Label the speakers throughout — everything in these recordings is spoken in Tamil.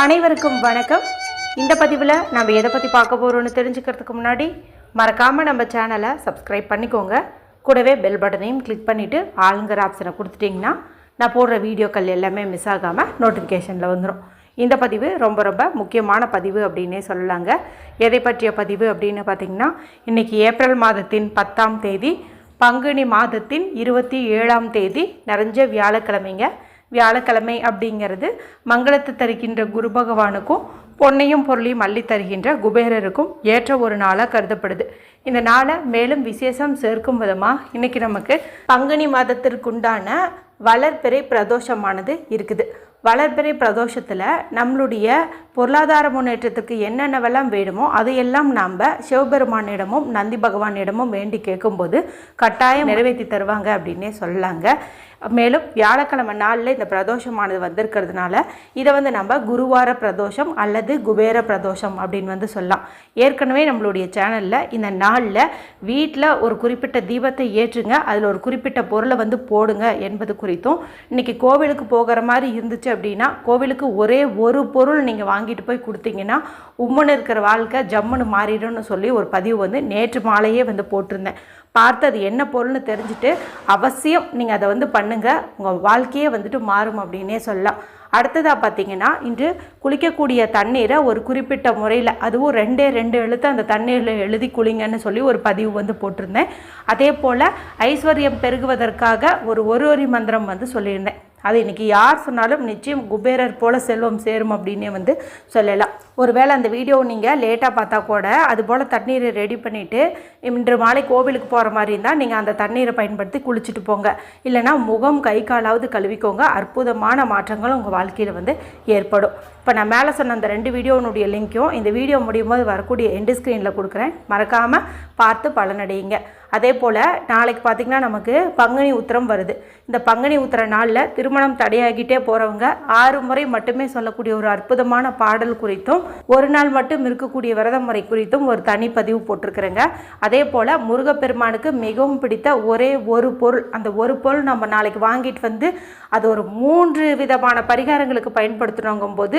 Speaker 1: அனைவருக்கும் வணக்கம். இந்த பதிவில் நம்ம எதை பற்றி பார்க்க போகிறோம்னு தெரிஞ்சுக்கிறதுக்கு முன்னாடி மறக்காமல் நம்ம சேனலை சப்ஸ்கிரைப் பண்ணிக்கோங்க. கூடவே பெல் பட்டனையும் கிளிக் பண்ணிவிட்டு ஆளுங்கிற ஆப்ஷனை கொடுத்துட்டிங்கன்னா நான் போடுற வீடியோக்கள் எல்லாமே மிஸ் ஆகாமல் நோட்டிஃபிகேஷனில் வந்துடும் இந்த பதிவு ரொம்ப ரொம்ப முக்கியமான பதிவு அப்படின்னே சொல்லலாங்க. எதை பற்றிய பதிவு அப்படின்னு பார்த்தீங்கன்னா இன்றைக்கி ஏப்ரல் மாதத்தின் பத்தாம் தேதி பங்குனி மாதத்தின் இருபத்தி ஏழாம் தேதி நிறைஞ்ச வியாழக்கிழமைங்க. வியாழக்கிழமை அப்படிங்கிறது மங்களத்தை தருகின்ற குரு பகவானுக்கும் பொன்னையும் பொருளையும் அள்ளி தருகின்ற குபேரருக்கும் ஏற்ற ஒரு நாளாக கருதப்படுது. இந்த நாளை மேலும் விசேஷம் சேர்க்கும் விதமாக இன்னைக்கு நமக்கு பங்குனி மாதத்திற்குண்டான வளர்பிறை பிரதோஷமானது இருக்குது. வளர்பிறை பிரதோஷத்தில் நம்மளுடைய பொருளாதார முன்னேற்றத்துக்கு என்னென்னவெல்லாம் வேணுமோ அதையெல்லாம் நாம் சிவபெருமானிடமும் நந்தி பகவானிடமும் வேண்டி கேட்கும்போது கட்டாயம் நிறைவேற்றி தருவாங்க அப்படின்னே சொல்லலாங்க. மேலும் வியாழக்கிழமை நாளில் இந்த பிரதோஷமானது வந்திருக்கிறதுனால இதை வந்து நம்ம குருவார பிரதோஷம் அல்லது குபேர பிரதோஷம் அப்படின்னு வந்து சொல்லலாம். ஏற்கனவே நம்மளுடைய சேனலில் இந்த நாளில் வீட்டில் ஒரு குறிப்பிட்ட தீபத்தை ஏற்றுங்க அதில் ஒரு குறிப்பிட்ட பொருளை வந்து போடுங்க என்பது குறித்தும் இன்றைக்கி கோவிலுக்கு போகிற மாதிரி இருந்துச்சு அப்படின்னா கோவிலுக்கு ஒரே ஒரு பொருள் நீங்கள் வாங்கிட்டு போய் கொடுத்தீங்கன்னா உம்முன்னு இருக்கிற வாழ்க்கை ஜம்முன்னு மாறிடும்னு சொல்லி ஒரு பதிவு வந்து நேற்று மாலையே வந்து போட்டிருந்தேன். பார்த்து அது என்ன பொருள்னு தெரிஞ்சுட்டு அவசியம் நீங்கள் அதை வந்து பண்ணுங்கள் உங்கள் வாழ்க்கையே வந்துட்டு மாறும் அப்படின்னே சொல்லலாம். அடுத்ததாக பார்த்தீங்கன்னா இன்று குளிக்கக்கூடிய தண்ணீரை ஒரு குறிப்பிட்ட முறையில் அதுவும் ரெண்டே ரெண்டு எழுத்து அந்த தண்ணீரில் எழுதி குளிங்கன்னு சொல்லி ஒரு பதிவு வந்து போட்டிருந்தேன். அதே போல் ஐஸ்வர்யம் பெருகுவதற்காக ஒரு ஒரு ஒரு மந்திரம் வந்து சொல்லியிருந்தேன். அது இன்றைக்கி யார் சொன்னாலும் நிச்சயம் குபேரர் போல் செல்வம் சேரும் அப்படின்னே வந்து சொல்லலாம். ஒருவேளை அந்த வீடியோ நீங்கள் லேட்டாக பார்த்தா கூட அது போல் தண்ணீரை ரெடி பண்ணிவிட்டு இன்று மாலை கோவிலுக்கு போகிற மாதிரி இருந்தால் நீங்கள் அந்த தண்ணீரை பயன்படுத்தி குளிச்சுட்டு போங்க. இல்லைனா முகம் கை காலாவது கழுவிக்கோங்க. அற்புதமான மாற்றங்கள் உங்கள் வாழ்க்கையில் வந்து ஏற்படும். இப்போ நான் மேலே சொன்ன அந்த ரெண்டு வீடியோனுடைய லிங்க்கும் இந்த வீடியோ முடியும் போது வரக்கூடிய எண்டு ஸ்க்ரீனில் கொடுக்குறேன். மறக்காமல் பார்த்து பலனடையுங்க. அதே போல் நாளைக்கு பார்த்திங்கன்னா நமக்கு பங்குனி உத்திரம் வருது. இந்த பங்குனி உத்திர நாளில் திருமணம் தடையாகிட்டே போகிறவங்க ஆறு முறை மட்டுமே சொல்லக்கூடிய ஒரு அற்புதமான பாடல் குறித்தும் ஒரு நாள் மட்டும் இருக்கக்கூடிய விரத முறை குறித்தும் ஒரு தனி பதிவு போட்டிருக்கிறேங்க. அதே போல் முருகப்பெருமானுக்கு மிகவும் பிடித்த ஒரே ஒரு பொருள். அந்த ஒரு பொருள் நம்ம நாளைக்கு வாங்கிட்டு வந்து அது ஒரு மூன்று விதமான பரிகாரங்களுக்கு பயன்படுத்தினோங்கும் போது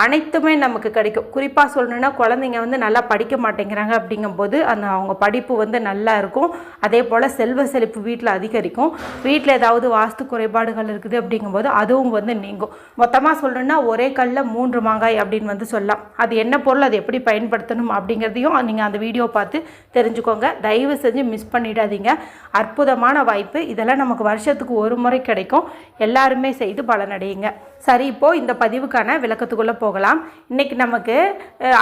Speaker 1: அனைத்துமே நமக்கு கிடைக்கும். குறிப்பாக சொல்லணுன்னா குழந்தைங்க வந்து நல்லா படிக்க மாட்டேங்கிறாங்க அப்படிங்கும்போது அந்த அவங்க படிப்பு வந்து நல்லா இருக்கும். அதே போல் செல்வ செழிப்பு வீட்டில் அதிகரிக்கும். வீட்டில் ஏதாவது வாஸ்து குறைபாடுகள் இருக்குது அப்படிங்கும்போது அதுவும் வந்து நீங்கும். மொத்தமாக சொல்லணுன்னா ஒரே கல்லில் மூன்று மாங்காய் அப்படின்னு வந்து சொல்லலாம். அது என்ன பொருள் அது எப்படி பயன்படுத்தணும் அப்படிங்கிறதையும் நீங்கள் அந்த வீடியோ பார்த்து தெரிஞ்சுக்கோங்க. தயவு செஞ்சு மிஸ் பண்ணிடாதீங்க. அற்புதமான வாய்ப்பு. இதெல்லாம் நமக்கு வருஷத்துக்கு ஒரு முறை கிடைக்கும். எல்லாருமே செய்து பலனடையுங்க. சரி இப்போது இந்த பதிவுக்கான விளக்கத்துக்குள்ளே போகலாம். இன்றைக்கி நமக்கு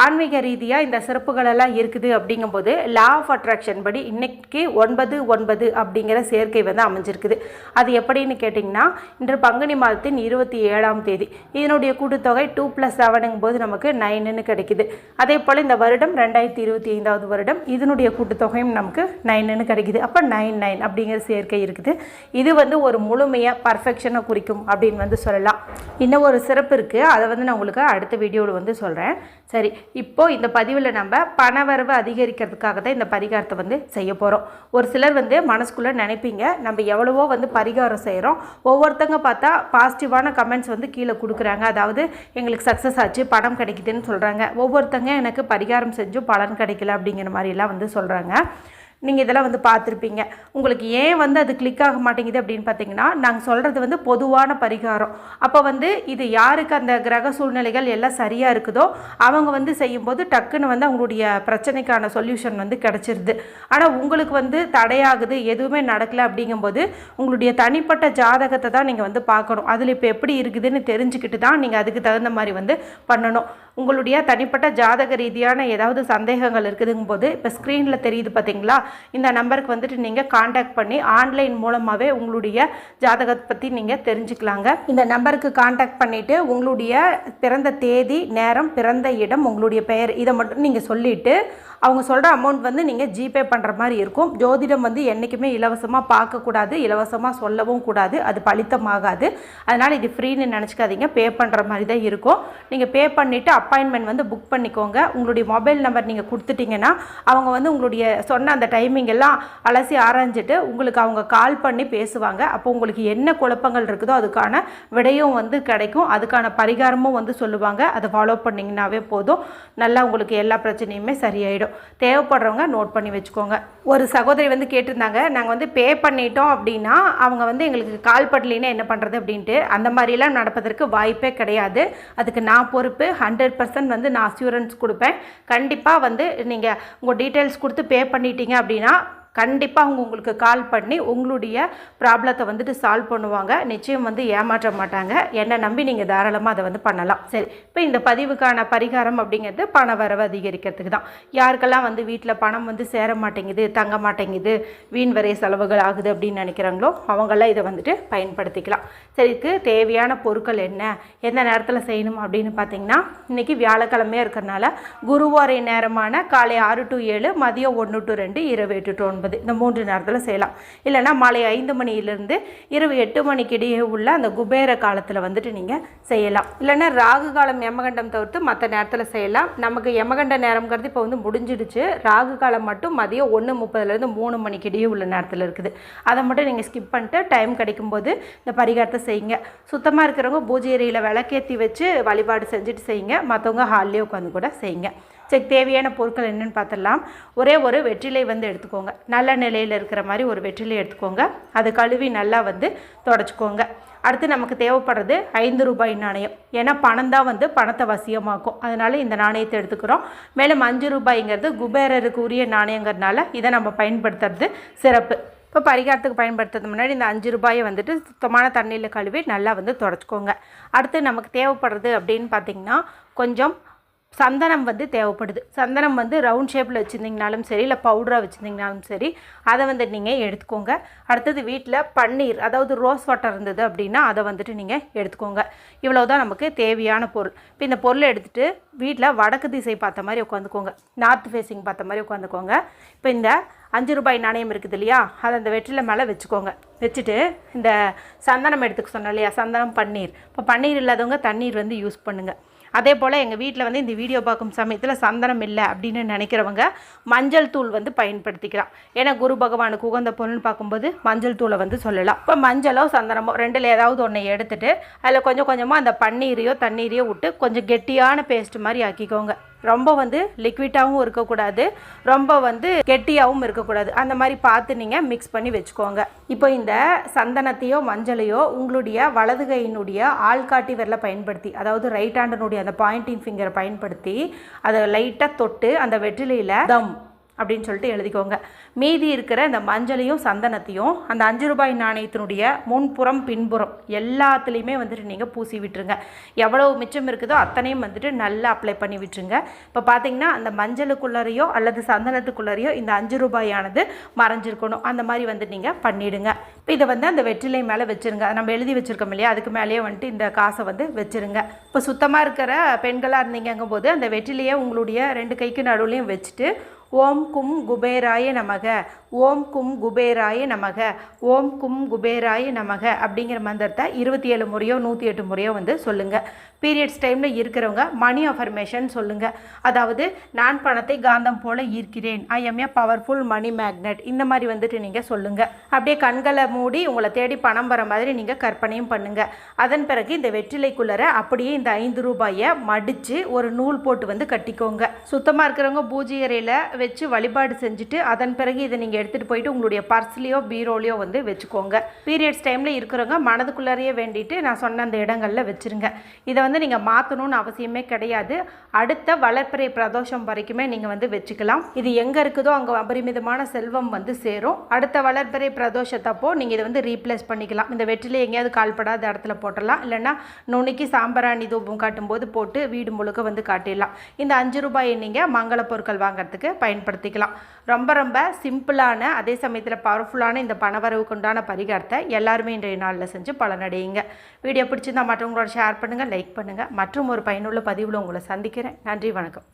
Speaker 1: ஆன்மீக ரீதியாக இந்த சிறப்புகளெல்லாம் இருக்குது அப்படிங்கும்போது லா ஆஃப் அட்ராக்ஷன் படி இன்றைக்கி ஒன்பது ஒன்பது அப்படிங்கிற சேர்க்கை வந்து அமைஞ்சிருக்குது. அது எப்படின்னு கேட்டிங்கன்னா இன்று பங்குனி மாதத்தின் இருபத்தி ஏழாம் தேதி. இதனுடைய கூட்டுத்தொகை டூ ப்ளஸ் செவனுங்கும் போது நமக்கு நைனுன்னு கிடைக்குது. அதே போல் இந்த வருடம் ரெண்டாயிரத்தி இருபத்தி ஐந்தாவது வருடம் இதனுடைய கூட்டுத்தொகையும் நமக்கு நைனுன்னு கிடைக்குது. அப்போ நைன் நைன் அப்படிங்கிற சேர்க்கை இருக்குது. இது வந்து ஒரு முழுமையாக பர்ஃபெக்ஷனை குறிக்கும் அப்படின்னு வந்து சொல்லலாம். இன்னும் ஒரு சிறப்பு இருக்குது அதை வந்து நான் உங்களுக்கு அடுத்த வீடியோவில் வந்து சொல்கிறேன் சரி இப்போது இந்த பதிவில் நம்ம பணவரவு அதிகரிக்கிறதுக்காக தான் இந்த பரிகாரத்தை வந்து செய்ய போகிறோம் ஒரு சிலர் வந்து மனசுக்குள்ளே நினைப்பீங்க நம்ம எவ்வளவோ வந்து பரிகாரம் செய்கிறோம் ஒவ்வொருத்தங்க பார்த்தா பாசிட்டிவான கமெண்ட்ஸ் வந்து கீழே கொடுக்குறாங்க. அதாவது எங்களுக்கு சக்ஸஸ் ஆச்சு பணம் கிடைக்குதுன்னு சொல்கிறாங்க ஒவ்வொருத்தங்க எனக்கு பரிகாரம் செஞ்சும் பலன் கிடைக்கல அப்படிங்கிற மாதிரிலாம் வந்து சொல்கிறாங்க நீங்கள் இதெல்லாம் வந்து பார்த்துருப்பீங்க. உங்களுக்கு ஏன் வந்து அது கிளிக் ஆக மாட்டேங்குது அப்படின்னு பார்த்தீங்கன்னா நாங்கள் சொல்கிறது வந்து பொதுவான பரிகாரம். அப்போ வந்து இது யாருக்கு அந்த கிரக சூழ்நிலைகள் எல்லாம் சரியாக இருக்குதோ அவங்க வந்து செய்யும்போது டக்குன்னு வந்து அவங்களுடைய பிரச்சனைக்கான சொல்யூஷன் வந்து கிடச்சிருது. ஆனால் உங்களுக்கு வந்து தடையாகுது எதுவுமே நடக்கலை அப்படிங்கும்போது உங்களுடைய தனிப்பட்ட ஜாதகத்தை தான் நீங்கள் வந்து பார்க்கணும். அதில் இப்போ எப்படி இருக்குதுன்னு தெரிஞ்சுக்கிட்டு தான் நீங்கள் அதுக்கு தகுந்த மாதிரி வந்து பண்ணணும். உங்களுடைய தனிப்பட்ட ஜாதக ரீதியான ஏதாவது சந்தேகங்கள் இருக்குதுங்கும் போது இப்போ ஸ்க்ரீனில் தெரியுது பார்த்தீங்களா இந்த நம்பருக்கு வந்துட்டு நீங்கள் காண்டாக்ட் பண்ணி ஆன்லைன் மூலமாகவே உங்களுடைய ஜாதகத்தை பற்றி நீங்கள் தெரிஞ்சுக்கலாங்க. இந்த நம்பருக்கு காண்டாக்ட் பண்ணிவிட்டு உங்களுடைய பிறந்த தேதி நேரம் பிறந்த இடம் உங்களுடைய பெயர் இதை மட்டும் நீங்கள் சொல்லிவிட்டு அவங்க சொல்கிற அமௌண்ட் வந்து நீங்கள் ஜிபே பண்ணுற மாதிரி இருக்கும். ஜோதிடம் வந்து என்றைக்குமே இலவசமாக பார்க்கக்கூடாது இலவசமாக சொல்லவும் கூடாது. அது பலித்தமாகாது. அதனால் இது ஃப்ரீன்னு நினச்சிக்காதீங்க. பே பண்ணுற மாதிரி தான் இருக்கும். நீங்கள் பே பண்ணிவிட்டு அப்பாயின்மெண்ட் வந்து புக் பண்ணிக்கோங்க. உங்களுடைய மொபைல் நம்பர் நீங்கள் கொடுத்துட்டிங்கன்னா அவங்க வந்து உங்களுடைய சொன்ன அந்த டைமிங் எல்லாம் அலசி ஆராய்ஞ்சிட்டு உங்களுக்கு அவங்க கால் பண்ணி பேசுவாங்க. அப்போ உங்களுக்கு என்ன குழப்பங்கள் இருக்குதோ அதுக்கான விடையும் வந்து கிடைக்கும். அதுக்கான பரிகாரமும் வந்து சொல்லுவாங்க. அதை ஃபாலோ பண்ணிங்கனாவே போதும். நல்லா உங்களுக்கு எல்லா பிரச்சனையுமே சரியாயிடும். தேவைப்படுறவங்க நோட் பண்ணி வச்சுக்கோங்க. ஒரு சகோதரி வந்து கேட்டிருந்தாங்க நாங்கள் வந்து பே பண்ணிட்டோம் அப்படின்னா அவங்க வந்து எங்களுக்கு கால் பண்ணலைன்னா என்ன பண்ணுறது அப்படின்ட்டு. அந்த மாதிரிலாம் நடப்பதற்கு வாய்ப்பே கிடையாது. அதுக்கு நான் பொறுப்பு ஹண்ட்ரட் பர்சன்ட் வந்து நான் அஸ்யூரன்ஸ் கொடுப்பேன். கண்டிப்பாக வந்து நீங்கள் உங்கள் டீட்டெயில்ஸ் கொடுத்து பே பண்ணிட்டீங்க அப்படின்னா கண்டிப்பாக அவங்க உங்களுக்கு கால் பண்ணி உங்களுடைய ப்ராப்ளத்தை வந்துட்டு சால்வ் பண்ணுவாங்க. நிச்சயம் வந்து ஏமாற்ற மாட்டாங்க. என்னை நம்பி நீங்கள் தாராளமாக அதை வந்து பண்ணலாம். சரி இப்போ இந்த பதிவுக்கான பரிகாரம் அப்படிங்கிறது பண வரவு அதிகரிக்கிறதுக்கு தான். யாருக்கெல்லாம் வந்து வீட்டில் பணம் வந்து சேர மாட்டேங்குது தங்க மாட்டேங்குது வீண் வரை செலவுகள் ஆகுது அப்படின்னு நினைக்கிறாங்களோ அவங்களாம் இதை வந்துட்டு பயன்படுத்திக்கலாம். சரி இதுக்கு தேவையான பொருட்கள் என்ன எந்த நேரத்தில் செய்யணும் அப்படின்னு பார்த்தீங்கன்னா இன்றைக்கி வியாழக்கிழமையாக இருக்கிறனால குருவாரை நேரமான காலை ஆறு டு ஏழு மதியம் ஒன்று டு ரெண்டு இரவு எட்டு டு ஒன்பது இந்த மூன்று நேரத்தில் செய்யலாம். இல்லைன்னா மாலை ஐந்து மணியிலிருந்து இரவு எட்டு மணிக்கு இடையே உள்ள அந்த குபேர காலத்தில் வந்துட்டு நீங்கள் செய்யலாம். இல்லைன்னா ராகு காலம் யமகண்டம் தவிர்த்து மற்ற நேரத்தில் செய்யலாம். நமக்கு யமகண்ட நேரம்ங்கிறது இப்போ வந்து முடிஞ்சிடுச்சு. ராகு காலம் மட்டும் மதியம் ஒன்று முப்பதுலேருந்து மூணு மணிக்கு இடையே உள்ள நேரத்தில் இருக்குது. அதை மட்டும் நீங்கள் ஸ்கிப் பண்ணிட்டு டைம் கிடைக்கும்போது இந்த பரிகாரத்தை செய்யுங்க. சுத்தமாக இருக்கிறவங்க பூஜை ஏரியில் விளக்கேற்றி வச்சு வழிபாடு செஞ்சுட்டு செய்யுங்க. மற்றவங்க ஹால்லேயே உட்காந்து கூட செய்யுங்க. சரி தேவையான பொருட்கள் என்னென்னு பார்த்துடலாம். ஒரே ஒரு வெற்றிலை வந்து எடுத்துக்கோங்க. நல்ல நிலையில் இருக்கிற மாதிரி ஒரு வெற்றிலை எடுத்துக்கோங்க. அது கழுவி நல்லா வந்து தொடச்சிக்கோங்க. அடுத்து நமக்கு தேவைப்படுறது ஐந்து ரூபாய் நாணயம். ஏன்னா பணம் தான் வந்து பணத்தை வசியமாக்கும். அதனால் இந்த நாணயத்தை எடுத்துக்கிறோம். மேலும் அஞ்சு ரூபாய்ங்கிறது குபேரருக்கு உரிய நாணயங்கிறதுனால இதை நம்ம பயன்படுத்துறது சிறப்பு. இப்போ பரிகாரத்துக்கு பயன்படுத்துறது முன்னாடி இந்த அஞ்சு ரூபாயை வந்துட்டு சுத்தமான தண்ணியில் கழுவி நல்லா வந்து தொடச்சிக்கோங்க. அடுத்து நமக்கு தேவைப்படுறது அப்படின்னு பார்த்திங்கன்னா கொஞ்சம் சந்தனம் வந்து தேவைப்படுது. சந்தனம் வந்து ரவுண்ட் ஷேப்பில் வச்சுருந்தீங்கனாலும் சரி இல்லை பவுடராக வச்சுருந்தீங்கனாலும் சரி அதை வந்து நீங்கள் எடுத்துக்கோங்க. அடுத்தது வீட்டில் பன்னீர் அதாவது ரோஸ் வாட்டர் இருந்தது அப்படின்னா அதை வந்துட்டு நீங்கள் எடுத்துக்கோங்க. இவ்வளோ தான் நமக்கு தேவையான பொருள். இப்போ இந்த பொருளை எடுத்துகிட்டு வீட்டில் வடக்கு திசை பார்த்த மாதிரி உட்காந்துக்கோங்க. நார்த் ஃபேஸிங் பார்த்த மாதிரி உட்காந்துக்கோங்க. இப்போ இந்த அஞ்சு ரூபாய் நாணயம் இருக்குது இல்லையா அதை அந்த வெற்றில மேலே வச்சுக்கோங்க. வச்சுட்டு இந்த சந்தனம் எடுத்துக்க சொன்னோம் இல்லையா சந்தனம் பன்னீர். இப்போ பன்னீர் இல்லாதவங்க தண்ணீர் வந்து யூஸ் பண்ணுங்கள் அதே போல் எங்கள் வீட்டில் வந்து இந்த வீடியோ பார்க்கும் சமயத்தில் சந்தனம் இல்லை அப்படின்னு நினைக்கிறவங்க மஞ்சள் தூள் வந்து பயன்படுத்திக்கலாம். ஏன்னா குரு பகவானுக்கு உகந்த பொருள்னு பார்க்கும்போது மஞ்சள் தூளை வந்து சொல்லலாம். இப்போ மஞ்சளோ சந்தனமோ ரெண்டில் ஏதாவது ஒன்றை எடுத்துகிட்டு அதில் கொஞ்சம் கொஞ்சமாக அந்த பன்னீரையோ தண்ணீரையோ விட்டு கொஞ்சம் கெட்டியான பேஸ்ட் மாதிரி ஆக்கிக்கோங்க. ரொம்ப வந்து லிக்விட்டாகவும் இருக்கக்கூடாது. ரொம்ப வந்து கெட்டியாகவும் இருக்கக்கூடாது. அந்த மாதிரி பார்த்து நீங்கள் மிக்ஸ் பண்ணி வச்சுக்கோங்க. இப்போ இந்த சந்தனத்தையோ மஞ்சளையோ உங்களுடைய வலது கையினுடைய ஆள்காட்டி விரலை பயன்படுத்தி அதாவது ரைட் ஹேண்டனுடைய அந்த பாயிண்டிங் ஃபிங்கரை பயன்படுத்தி அதை லைட்டாக தொட்டு அந்த வெற்றிலையில் தம் அப்படின்னு சொல்லிட்டு எழுதிக்கோங்க. மீதி இருக்கிற இந்த மஞ்சளையும் சந்தனத்தையும் அந்த அஞ்சு ரூபாய் நாணயத்தினுடைய முன்புறம் பின்புறம் எல்லாத்துலேயுமே வந்துட்டு நீங்கள் பூசி விட்டுருங்க. எவ்வளோ மிச்சம் இருக்குதோ அத்தனையும் வந்துட்டு நல்லா அப்ளை பண்ணி விட்டுருங்க. இப்போ பார்த்தீங்கன்னா அந்த மஞ்சளுக்குள்ளரையோ அல்லது சந்தனத்துக்குள்ளரையோ இந்த அஞ்சு ரூபாயானது மறைஞ்சிருக்கணும். அந்த மாதிரி வந்து நீங்கள் பண்ணிவிடுங்க இப்போ இதை வந்து அந்த வெற்றிலை மேலே வச்சுருங்க. நம்ம எழுதி வச்சுருக்கோம் இல்லையா? அதுக்கு மேலேயே வந்துட்டு இந்த காசை வந்து வச்சுருங்க. இப்போ சுத்தமாக இருக்கிற பெண்களாக இருந்தீங்கங்கும் போது அந்த வெற்றிலையை உங்களுடைய ரெண்டு கைக்கு நடுவுலையும் வச்சுட்டு ஓம் கும் குபேராய நமக. ஓம் கும் குபேராய நமக. ஓம் கும் குபேராய நமக அப்படிங்கிற மந்திரத்தை இருபத்தி ஏழு முறையோ நூற்றி எட்டு முறையோ வந்து சொல்லுங்கள் பீரியட்ஸ் டைமில் இருக்கிறவங்க மணி அஃபர்மேஷன் சொல்லுங்கள் அதாவது நான் பணத்தை காந்தம் போல ஈர்க்கிறேன். I am a powerful money magnet இந்த மாதிரி வந்துட்டு நீங்கள் சொல்லுங்கள் அப்படியே கண்களை மூடி உங்களை தேடி பணம் வர மாதிரி நீங்கள் கற்பனையும் பண்ணுங்கள் அதன் பிறகு இந்த வெற்றிலைக்குள்ளர அப்படியே இந்த ஐந்து ரூபாயை மடித்து ஒரு நூல் போட்டு வந்து கட்டிக்கோங்க. சுத்தமாக இருக்கிறவங்க பூஜை அறையில் வச்சு வழிபாடு செஞ்சுட்டு அதன் பிறகு இதை நீங்கள் எடுத்துகிட்டு போயிட்டு உங்களுடைய பர்ஸ்லேயோ பீரோலையோ வந்து வச்சுக்கோங்க. பீரியட்ஸ் டைமில் இருக்கிறவங்க மனதுக்குள்ளாரையே வேண்டிட்டு நான் சொன்ன அந்த இடங்களில் வச்சுருங்க. இதை வந்து நீங்கள் மாற்றணும்னு அவசியமே கிடையாது. அடுத்த வளர்ப்பிறை பிரதோஷம் வரைக்குமே நீங்கள் வந்து வச்சுக்கலாம். இது எங்கே இருக்குதோ அங்கே அபரிமிதமான செல்வம் வந்து சேரும். அடுத்த வளர்ப்பிறை பிரதோஷத்தப்போ நீங்கள் இதை வந்து ரீப்ளேஸ் பண்ணிக்கலாம். இந்த வெற்றிலே எங்கேயாவது கால்படாத இடத்துல போட்டலாம் இல்லைன்னா நுணுக்கி சாம்பராணி தூபம் காட்டும்போது போட்டு வீடு முழுக்க வந்து காட்டிடலாம். இந்த அஞ்சு ரூபாயை நீங்கள் மங்கள பொருட்கள் வாங்குறதுக்கு பயன்படுத்திக்கலாம். ரொம்ப ரொம்ப சிம்பிளான அதே சமயத்தில் பவர்ஃபுல்லான இந்த பணவரவுக்கு உண்டான பரிகாரத்தை எல்லாருமே இன்றைய நாளில் செஞ்சு பலனடையுங்க. வீடியோ பிடிச்சிருந்தா மற்றவங்களோட ஷேர் பண்ணுங்கள் லைக் பண்ணுங்கள் மற்றும் ஒரு பயனுள்ள பதிவில் உங்களை சந்திக்கிறேன். நன்றி வணக்கம்.